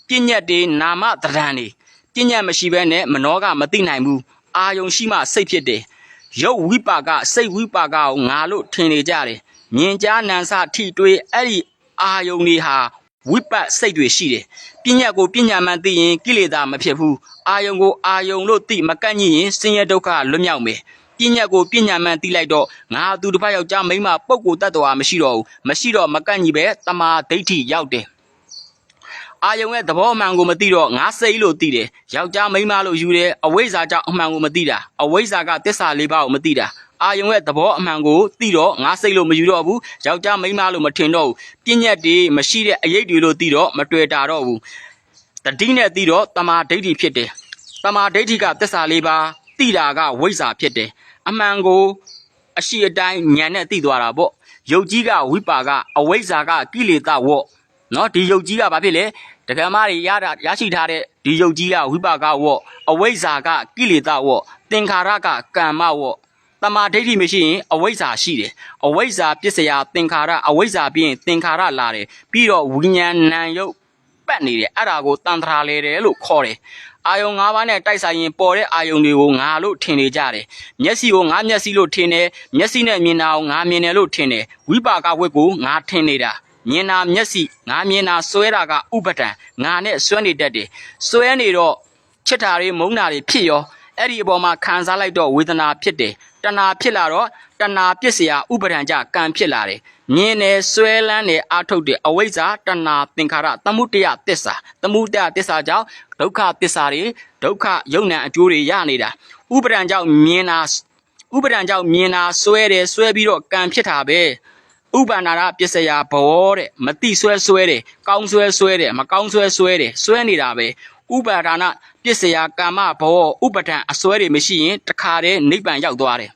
ပြဉ္ညာတွေနာမတရံတွေ ပညာမရှိဘဲနဲ့မနောကမသိနိုင်ဘူးအာယုံရှိမှစိတ်ဖြစ်တယ်ရုပ်ဝိပါကစိတ်ဝိပါကကိုငါလို့ထင်နေကြတယ်မြင်ကြားနံစထိတွေးအဲ့ဒီအာယုံတွေဟာဝိပတ်စိတ်တွေရှိတယ်ပညာကိုပညာမှန်သိရင်ကိလေသာမဖြစ်ဘူးအာယုံကိုအာယုံလို့သိမကန့်ညင်ရင်ဆင်းရဲဒုက္ခလွတ်မြောက်မယ်ပညာကိုပညာမှန်သိလိုက်တော့ငါသူတစ်ဖက်ယောက်ျားမိန်းမပုဂ္ဂိုလ်တ attva မရှိတော့ဘူးမရှိတော့မကန့်ညီပဲတမာဒိဋ္ဌိရောက်တယ် အာယုံရဲ့သဘောအမှန်ကိုမသိတော့ငါစိတ်လို့သိတယ်ယောက်ျားမိန်းမလို့ယူတယ်အဝိဇ္ဇာကြောင့်အမှန်ကိုမသိတာအဝိဇ္ဇာကတစ္ဆာလေးပါးကိုမသိတာအာယုံရဲ့သဘောအမှန်ကိုသိတော့ငါစိတ်လို့မယူတော့ဘူးယောက်ျားမိန်းမလို့မထင်တော့ဘူးပြည့်ညက်တွေမရှိတဲ့အရေးတွေလို့သိတော့မတွေ့တာတော့ဘူးတတိနဲ့သိတော့တမာဒိဋ္ဌိဖြစ်တယ်တမာဒိဋ္ဌိကသစ္စာလေးပါသိတာကဝိဇ္ဇာဖြစ်တယ်အမှန်ကိုအရှိအတိုင်းဉာဏ်နဲ့သိသွားတာပေါ့ယုတ်ကြီးကဝိပါကအဝိဇ္ဇာကကိလေသာဝေါ့နော်ဒီယုတ်ကြီးကဘာဖြစ်လဲ တက္ကမတွေရတာရရှိထားတဲ့ဒီယုတ်ကြီးကဝိပါကဝေါ့အဝိဇ္ဇာကကိလေသာဝေါ့သင်္ခါရကကမ္မဝေါ့တမာဒိဋ္ဌိမရှိရင်အဝိဇ္ဇာရှိတယ်အဝိဇ္ဇာပစ္စယသင်္ခါရအဝိဇ္ဇာပြီးရင်သင်္ခါရလာတယ်ပြီးတော့ဝိညာဏ်နံယုတ်ပတ်နေတယ်အဲ့ဒါကိုတန်ត្រာလေတယ်လို့ခေါ်တယ်အာယုံ၅ပါးနဲ့တိုက်ဆိုင်ရင်ပေါ်တဲ့အာယုံတွေကိုငါလို့ထင်နေကြတယ်မျက်စိကိုငါမျက်စိလို့ထင်တယ်မျက်စိနဲ့မြင်တာကိုငါမြင်တယ်လို့ထင်တယ်ဝိပါကဝတ်ကိုငါထင်နေတာ မြင်တာမျက်စိငါမြင်တာစွဲတာကဥပဒံငါနဲ့စွဲနေတတ်တယ်စွဲနေတော့ချစ်တာတွေမုန်းတာတွေဖြစ်ရောအဲ့ဒီအပေါ်မှာခံစားလိုက်တော့ဝေဒနာဖြစ်တယ်တဏှာဖြစ်လာတော့တဏှာပြစ်စရာဥပဒံကြကံဖြစ်လာတယ်မြင်တယ်စွဲလန်းတယ်အာထုတ်တယ်အဝိဇ္ဇာတဏှာသင်္ခါရသမှုတယသစ္စာသမှုတယသစ္စာကြောင့်ဒုက္ခသစ္စာတွေဒုက္ခယုံနံအကျိုးတွေရနေတာဥပဒံကြောင့်မြင်တာဥပဒံကြောင့်မြင်တာစွဲတယ်စွဲပြီးတော့ကံဖြစ်တာပဲ ဥပ္ပန္နာရပစ္စယဘောတဲ့မတိဆွဲဆွဲတယ်ကောင်းဆွဲဆွဲတယ်မကောင်းဆွဲဆွဲတယ်ဆွဲနေတာပဲဥပ္ပဒါနပစ္စယကာမဘောဥပဒံအစွဲတွေမရှိရင်တခါတည်းနိဗ္ဗာန်ရောက်သွားတယ်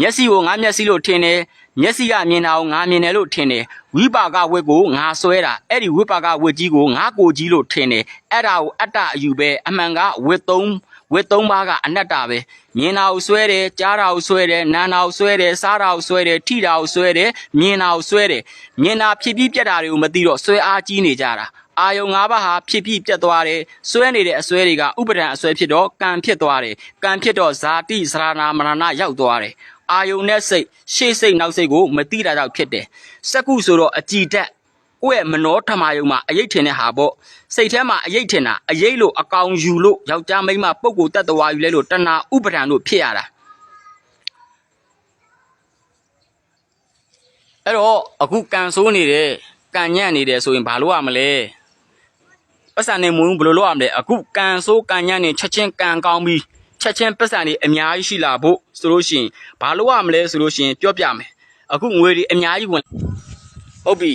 မျက်စိကိုငါမျက်စိလို့ထင်တယ်မျက်စိကမြင်တာကိုငါမြင်တယ်လို့ထင်တယ်ဝိပါကဝတ်ကိုငါဆွဲတာအဲ့ဒီဝိပါကဝတ်ကြီးကိုငါကိုကြီးလို့ထင်တယ်အဲ့ဒါကိုအတ္တအယူပဲအမှန်ကဝတ်သုံး ဝတ်သုံးပါးကအနတ္တပဲမြင်တာကိုဆွဲတယ်ကြားတာကိုဆွဲတယ်နားတာကိုဆွဲတယ်စားတာကိုဆွဲတယ်ထိတာကိုဆွဲတယ်မြင်တာကိုဆွဲတယ်မြင်တာဖြစ်ပြီးပြက်တာတွေကိုမသိတော့ဆွဲအားကြီးနေကြတာအာယုံ၅ပါးဟာဖြစ်ပြီးပြက်သွားတယ်ဆွဲနေတဲ့အစွဲတွေကဥပဒံအစွဲဖြစ်တော့ကံဖြစ်သွားတယ်ကံဖြစ်တော့ဇာတိစရဏမရဏရောက်သွားတယ်အာယုံနဲ့စိတ်ရှေ့စိတ်နောက်စိတ်ကိုမသိတာကြောင့်ဖြစ်တယ်စက္ကုဆိုတော့အကြည်တက် ကိုယ့်ရဲ့မနောထမယုံမှာအယိတ်ထင်တဲ့ဟာပေါ့စိတ်ထဲမှာအယိတ်ထင်တာအယိတ်လို့အကောင်ယူလို့ယောက်ျားမိန်းမပုဂ္ဂိုလ်တ attva ယူလဲလို့တဏှာဥပဒံလို့ဖြစ်ရတာအဲ့တော့အခုကံဆိုးနေတယ်ကံညံ့နေတယ်ဆိုရင်ဘာလို့ရမလဲပတ်စံနေမဝင်ဘယ်လိုလုပ်ရမလဲအခုကံဆိုးကံညံ့နေချက်ချင်းကံကောင်းပြီးချက်ချင်းပတ်စံနေအများကြီးရှိလာဖို့ဆိုလို့ရှိရင်ဘာလို့ရမလဲဆိုလို့ရှိရင်ပြောပြမယ်အခုငွေတွေအများကြီးဝင်ဟုတ်ပြီ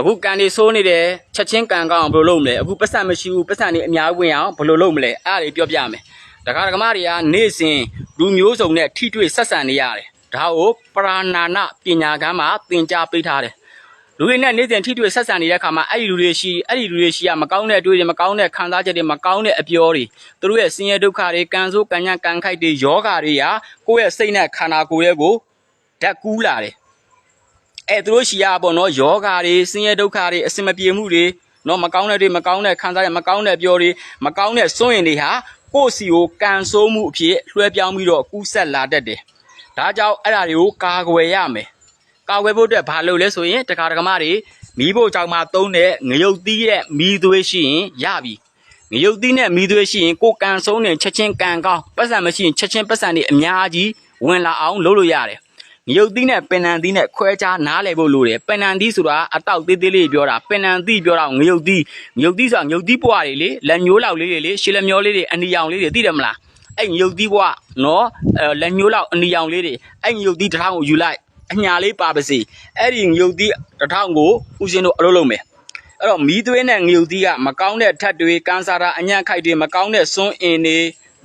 အခုကန်နေဆိုးနေတယ်ချက်ချင်းကန်ကောင်းအောင်ဘယ်လိုလုပ်မလဲအခုပတ်စံမရှိဘူးပတ်စံနေအများဝင်အောင်ဘယ်လိုလုပ်မလဲအဲ့ဒါတွေပြောပြမယ်တခါတခါမတွေကနေ့စဉ်လူမျိုးစုံနဲ့ထိတွေ့ဆက်ဆံနေရတယ်ဒါကိုပရာနာနာပညာကမ်းမှာသင်ကြားပေးထားတယ်လူတွေနဲ့နေ့စဉ်ထိတွေ့ဆက်ဆံနေတဲ့အခါမှာအဲ့ဒီလူတွေရှိအဲ့ဒီလူတွေရှိကမကောင်းတဲ့အတွေ့အကြုံမကောင်းတဲ့ခံစားချက်တွေမကောင်းတဲ့အပြောတွေသူတို့ရဲ့ဆင်းရဲဒုက္ခတွေကံဆိုးကံညံ့ကံခိုက်တွေယောဂတွေရာကိုယ့်ရဲ့စိတ်နဲ့ခန္ဓာကိုယ်ရဲ့ကိုဓာတ်ကူးလာတယ် အဲ့သူတို့ရှိရပေါ့နော်ယောဂါတွေဆင်းရဲဒုက္ခတွေအစင်မပြေမှုတွေနော်မကောင်းတဲ့တွေမကောင်းတဲ့ခံစားရမကောင်းတဲ့ပြောတွေမကောင်းတဲ့စွန့်ရင်တွေဟာကိုယ့်စီကိုကန်ဆိုးမှုအဖြစ်လွှဲပြောင်းပြီးတော့ကူးဆက်လာတတ်တယ်။ဒါကြောင့်အဲ့ဒါတွေကိုကာကွယ်ရမယ်။ကာကွယ်ဖို့အတွက်ဘာလုပ်လဲဆိုရင်တခါတခါမတွေမီးဖို့ကြောင့်မှသုံးတဲ့ငရုတ်သီးရဲ့မီးသွေးရှိရင်ရပြီ။ငရုတ်သီးနဲ့မီးသွေးရှိရင်ကိုယ်ကန်ဆုံးနေချက်ချင်းကန်ကောင်းပတ်စံမရှိရင်ချက်ချင်းပတ်စံတွေအများကြီးဝင်လာအောင်လုပ်လို့ရတယ်။ ငရုတ်သီးနဲ့ပင်နံသီးနဲ့ခွဲခြားနားလည်ဖို့လိုတယ်ပင်နံသီးဆိုတာအတောက်သေးသေးလေးပြောတာပင်နံသီးပြောတာငရုတ်သီးငရုတ်သီးဆိုတာငရုတ်သီးပွားတွေလေလက်ညိုးလောက်လေးတွေလေရှည်လက်မျောလေးတွေအနီရောင်လေးတွေသိတယ်မလားအဲ့ငရုတ်သီးပွားနော်အဲလက်ညိုးလောက်အနီရောင်လေးတွေအဲ့ငရုတ်သီးတစ်ထောင်ကိုယူလိုက်အညာလေးပါပါစေအဲ့ဒီငရုတ်သီးတစ်ထောင်ကိုဦးစင်းတို့အလုပ်လုပ်မယ်အဲ့တော့မီးသွေးနဲ့ငရုတ်သီးကမကောင်းတဲ့ထက်တွေကန်ဆာတာအညံ့ခိုက်တွေမကောင်းတဲ့စွန်းအင်တွေ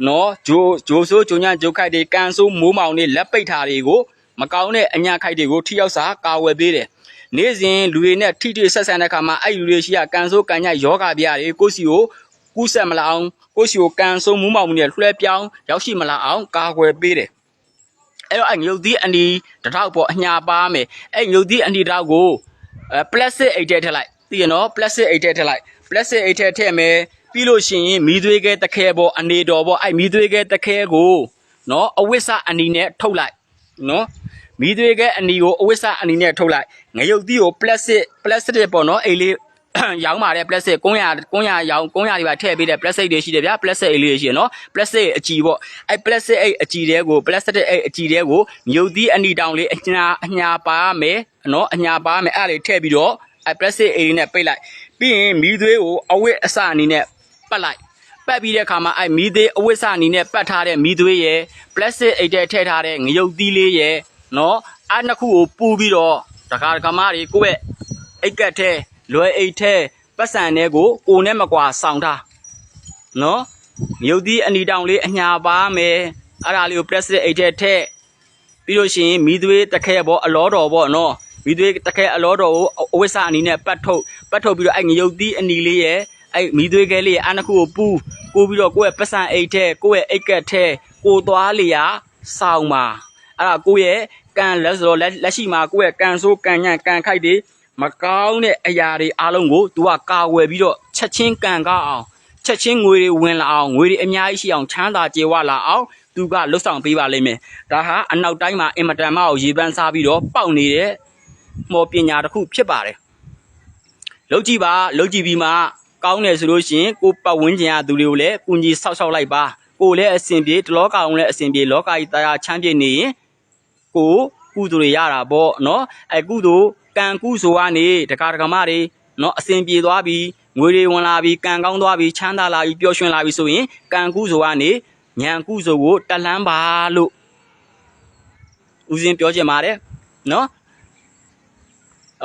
နော်ဂျိုဂျိုဆိုးဂျိုညံ့ဂျိုခိုက်တွေကန်ဆိုးမိုးမောင်တွေလက်ပိတ်ထားတွေကို မကောင်းတဲ့အညာခိုက်တွေကိုထိရောက်စာကာဝယ်ပေးတယ်။နေ့စဉ်လူတွေနဲ့ထိထိဆက်ဆံတဲ့အခါမှာအဲ့ဒီလူတွေရှိကကန်ဆိုးကန်ညယောဂဗျာတွေကိုယ့်စီကိုကူးဆက်မလာအောင်ကိုယ့်စီကိုကန်ဆိုးမှုမောက်မှုနဲ့လွှဲပြောင်းရောက်ရှိမလာအောင်ကာကွယ်ပေးတယ်။အဲ့တော့အဲ့ငရုတ်သီးအနီတစ်ထောက်ပေါ်အညာပါမယ်။အဲ့ငရုတ်သီးအနီတစ်ထောက်ကိုအဲပလတ်စတစ်အိတ်ထဲထည့်လိုက်သိရနော်ပလတ်စတစ်အိတ်ထဲထည့်လိုက်ပလတ်စတစ်အိတ်ထဲထည့်မယ်ပြီးလို့ရှိရင်မီးသွေးကဲတခဲပေါ်အနေတော်ပေါ်အဲ့မီးသွေးကဲတခဲကိုနော်အဝိစ္စအနီနဲ့ထုတ်လိုက်နော် မီးသွေးကအနီကိုအဝိစ္စအနီနဲ့ထုတ်လိုက်ငရုတ်သီးကိုပလတ်စတစ်ပလတ်စတစ်ပေါ့နော်အိတ်လေးရောင်းပါတယ်ပလတ်စတစ်900 900ရောင်း900တွေပါထည့်ပေးတဲ့ပလတ်စတစ်တွေရှိတယ်ဗျာပလတ်စတစ်အိတ်လေးတွေရှိရနော်ပလတ်စတစ်အကြည်ပေါ့အဲ့ပလတ်စတစ်အိတ်အကြည်တွေကိုပလတ်စတစ်အိတ်အကြည်တွေကိုငရုတ်သီးအနီတောင်လေးအညာအညာပါမယ်နော်အညာပါမယ်အဲ့ဒါလေးထည့်ပြီးတော့အဲ့ပလတ်စတစ်အိတ်လေးနဲ့ပိတ်လိုက်ပြီးရင်မီးသွေးကိုအဝိအစအနီနဲ့ပတ်လိုက်ပတ်ပြီးတဲ့အခါမှာအဲ့မီးသေးအဝိစာအနေနဲ့ပတ်ထားတဲ့မီးသွေးရယ်ပလတ်စတစ်အိတ်ထဲထည့်ထားတဲ့ငရုတ်သီးလေးရယ် နော်အဲ့နှစ်ခုကိုပူပြီးတော့တခါတခါမတွေကိုယ့်ရဲ့အိတ်ကက်ထဲလွယ်အိတ်ထဲပတ်စံထဲကိုကိုနဲ့မကွာဆောင်းထားနော်ငရုတ်သီးအနီတောင်လေးအညာပါမယ်အဲ့ဒါလေးကိုပလတ်စတစ်အိတ်ထဲထည့်ပြီးလို့ရှိရင်မီးသွေးတစ်ခဲပေါ့အလောတော်ပေါ့နော်မီးသွေးတစ်ခဲအလောတော်ကိုအဝိစာအနေနဲ့ပတ်ထုတ်ပတ်ထုတ်ပြီးတော့အဲ့ငရုတ်သီးအနီလေးရယ်အဲ့မီးသွေးကဲလေးအနှစ်ခုကိုပူးပူးပြီးတော့ကိုယ့်ရဲ့ပတ်စံအိတ်ထဲကိုယ့်ရဲ့အိတ်ကက်ထဲကိုသွားလျာစောင်းပါ အဲ့ဒါကိုယ့်ရဲ့ကန်လက်ဆိုတော့လက်လက်ရှိမှာကိုယ့်ရဲ့ကန်ဆိုးကန်ညံ့ကန်ခိုက်တွေမကောင်းတဲ့အရာတွေအားလုံးကို तू ကကာဝယ်ပြီးတော့ချက်ချင်းကန်ကောက်အောင်ချက်ချင်းငွေတွေဝင်လာအောင်ငွေတွေအများကြီးရှိအောင်ချမ်းသာကြေဝလာအောင်သူကလှုပ်ဆောင်ပေးပါလိမ့်မယ်ဒါဟာအနောက်တိုင်းမှာအင်မတန်မှကိုရေပန်းစားပြီးတော့ပေါက်နေတဲ့မော်ပညာတစ်ခုဖြစ်ပါတယ်လောက်ကြည့်ပါလောက်ကြည့်ပြီးမှကောင်းတယ်ဆိုလို့ရှိရင်ကိုပတ်ဝန်းကျင်ကသူတွေကိုလည်းကူညီဆောက်ရှောက်လိုက်ပါကိုလည်းအစဉ်ပြေတလောကအောင်လည်းအစဉ်ပြေလောကကြီးတရားချမ်းပြေနေရင် ကိုကုသိုလ်တွေရတာပေါ့နော်အဲကုသိုလ်ကံကုဆိုကနေတက္ကရာကမတွေနော်အစဉ်ပြေသွားပြီးငွေတွေဝင်လာပြီးကံကောင်းသွားပြီးချမ်းသာလာပြီးပျော်ရွှင်လာပြီးဆိုရင်ကံကုဆိုကနေညံကုဆိုကိုတက်လန်းပါလို့ဦးစင်းပြောချင်ပါတယ်နော်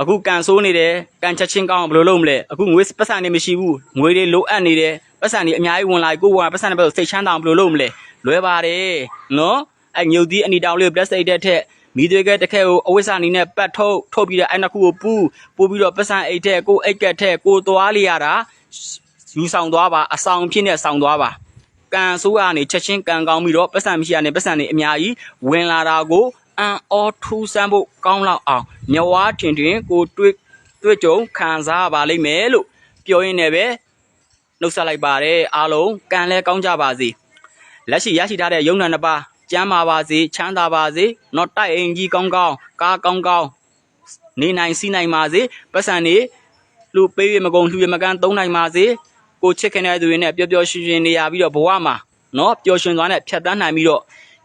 အခုကန်ဆိုးနေတယ်ကန်ချက်ချင်းကောင်းအောင်ဘယ်လိုလုပ်မလဲအခုငွေပတ်စံနေမရှိဘူးငွေတွေလိုအပ်နေတယ်ပတ်စံတွေအများကြီးဝင်လာပြီကိုယ်ကပတ်စံတွေပဲစိတ်ချမ်းသာအောင်ဘယ်လိုလုပ်မလဲလွယ်ပါတယ်နော် အဲညုတ်သီးအနီတောင်လေးကို plastic တဲ့ထက်မိသွေးကတစ်ခဲကိုအဝိစာအနေနဲ့ပတ်ထုတ်ထုတ်ပြီးတော့အဲ့နှစ်ခုကိုပူးပူးပြီးတော့ပတ်စံအိတ်ထက်ကိုအိတ်ကက်ထက်ကိုသွားလေးရတာယူဆောင်သွားပါအဆောင်ဖြစ်နေဆောင်သွားပါကန်ဆိုးကနေချက်ချင်းကန်ကောင်းပြီးတော့ပတ်စံမရှိရနေပတ်စံတွေအများကြီးဝင်လာတာကိုအန်အောထူးဆန်းဖို့ကောင်းလောက်အောင်မြဝါထင်ထင်ကိုတွေ့တွေ့ကြုံခံစားပါလိမ့်မယ်လို့ပြောရင်းနဲ့ပဲနှုတ်ဆက်လိုက်ပါတယ်အားလုံးကံလဲကောင်းကြပါစေလက်ရှိရရှိထားတဲ့ယုံနာနှစ်ပါး ကျမ်းပါပါစေချမ်းသာပါစေတော့တိုက်အိမ်ကြီးကောင်းကောင်းကားကောင်းကောင်းနေနိုင်စီးနိုင်ပါစေပတ်စံနေလူပေးရမကုန်လှူရမကန်သုံးနိုင်ပါစေကိုချစ်ခင်တဲ့သူတွေနဲ့ပျော်ပျော်ရွှင်ရွှင်နေရပြီးတော့ဘဝမှာနော်ပျော်ရွှင်သွားနဲ့ဖြတ်တန်းနိုင်ပြီးတော့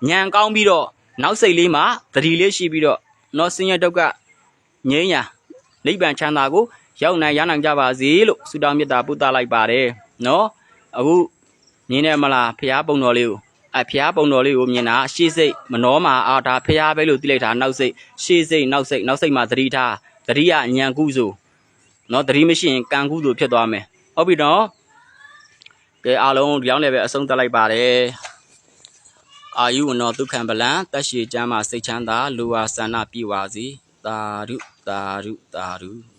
ညံကောင်းပြီးတော့နောက်စိတ်လေးမှာသတိလေးရှိပြီးတော့နော်ဆင်းရဲဒုက္ခငြိမ်းရာနိဗ္ဗာန်ချမ်းသာကိုရောက်နိုင်ရနိုင်ကြပါစေလို့ဆုတောင်းမေတ္တာပို့သလိုက်ပါတယ်နော်အခုမြင်တယ်မလားဖះပုံတော်လေးကို အဖះပုံတော်လေးကိုမြင်တာရှေ့စိတ်မနှောမှာအာဒါဖះပဲလို့သိလိုက်တာနောက်စိတ်ရှေ့စိတ်နောက်စိတ်နောက်စိတ်မှာသတိထားသတိရညံကုစုနော်သတိမရှိရင်ကံကုစုဖြစ်သွားမယ်ဟုတ်ပြီနော်ကဲအားလုံးဒီအောင်လည်းပဲအဆုံးသတ်လိုက်ပါတယ်အာယုဝနောဒုက္ခံပလံတက်ရှိချမ်းမှာစိတ်ချမ်းသာလူဝါဆန္ဒပြေပါစေသာဓုသာဓုသာဓု